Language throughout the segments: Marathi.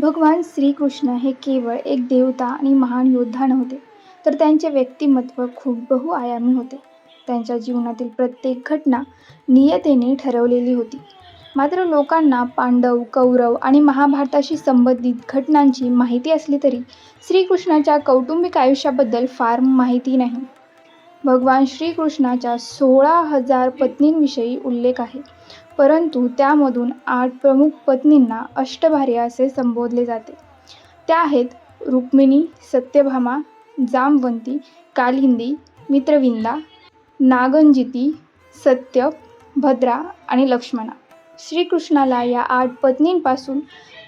भगवान श्रीकृष्ण हे केवळ एक देवता आणि महान योद्धा नव्हते तर त्यांचे व्यक्तिमत्व खूप बहुआयामी होते. त्यांच्या जीवनातील प्रत्येक घटना नियतेने ठरवलेली होती. मात्र लोकांना पांडव कौरव आणि महाभारताशी संबंधित घटनांची माहिती असली तरी श्रीकृष्णाच्या कौटुंबिक आयुष्याबद्दल फार माहिती नाही. भगवान श्रीकृष्णाच्या सोळा हजार पत्नींविषयी उल्लेख आहे. परंतु त्यामधून आठ प्रमुख पत्नींना अष्टभार्या असे संबोधले जाते. त्या आहेत रुक्मिणी सत्यभामा जामवंती कालिंदी मित्रविंदा नागंजिती सत्य भद्रा आणि लक्ष्मणा. श्रीकृष्णाला या आठ पत्नींपासून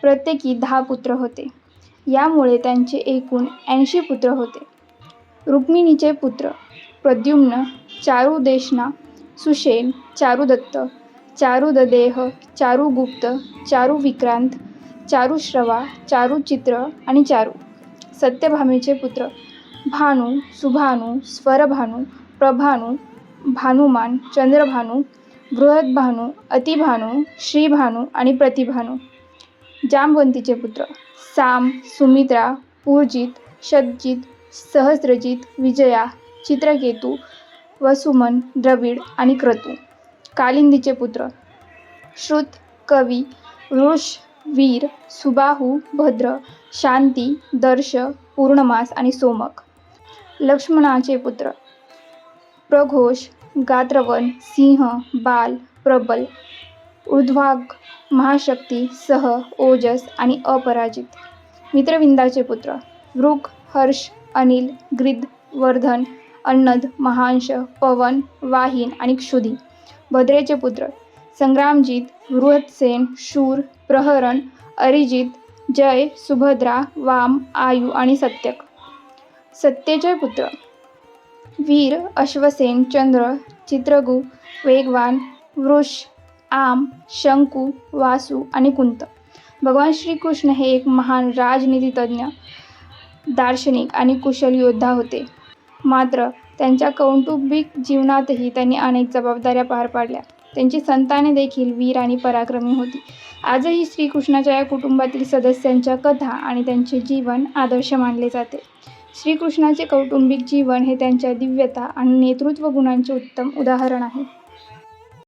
प्रत्येकी दहा पुत्र होते. यामुळे त्यांचे एकूण ऐंशी पुत्र होते. रुक्मिणीचे पुत्र प्रद्युम्न चारुदेशना सुशेन चारुदत्त चारुददेह चारुगुप्त चारुविक्रांत चारुश्रवा चारुचित्र आणि चारू. सत्यभामेचे पुत्र. भानू सुभानू स्वरभानू प्रभानू भानुमान चंद्रभानू बृहदभानू अतिभानू श्रीभानू आणि प्रतिभानू. जामवंतीचे पुत्र. साम सुमित्रा पूर्जित शतजित सहस्रजित विजया चित्रकेतू वसुमन द्रविड आणि क्रतू. कालिंदीचे पुत्र. श्रुत कवी वृष वीर सुबाहू भद्र शांती दर्श पूर्णमास आणि सोमक. लक्ष्मणाचे पुत्र. प्रघोष गात्रवन सिंह बाल प्रबल ऊर्ध्वाग महाशक्ती सह ओजस आणि अपराजित. मित्रविंदाचे पुत्र. वृक हर्ष अनिल ग्रिद वर्धन अन्नद महांश पवन वाहिन आणि क्षुधी भद्रेचे पुत्र. संग्रामजीत बृहत्सेन शूर प्रहरण अरिजित जय सुभद्रा वाम आयु आणि सत्यक. सत्येचे पुत्र. वीर अश्वसेन चंद्र चित्रगु वेगवान वृष आम शंकू वासू आणि कुंत. भगवान श्रीकृष्ण हे एक महान राजनीतितज्ञ दार्शनिक आणि कुशल योद्धा होते. मात्र त्यांच्या कौटुंबिक जीवनातही त्यांनी अनेक जबाबदाऱ्या पार पाडल्या. त्यांची संताने देखील वीर आणि पराक्रमी होती. आजही श्रीकृष्णाच्या या कुटुंबातील सदस्यांच्या कथा आणि त्यांचे जीवन आदर्श मानले जाते. श्रीकृष्णाचे कौटुंबिक जीवन हे त्यांच्या दिव्यता आणि नेतृत्व गुणांचे उत्तम उदाहरण आहे.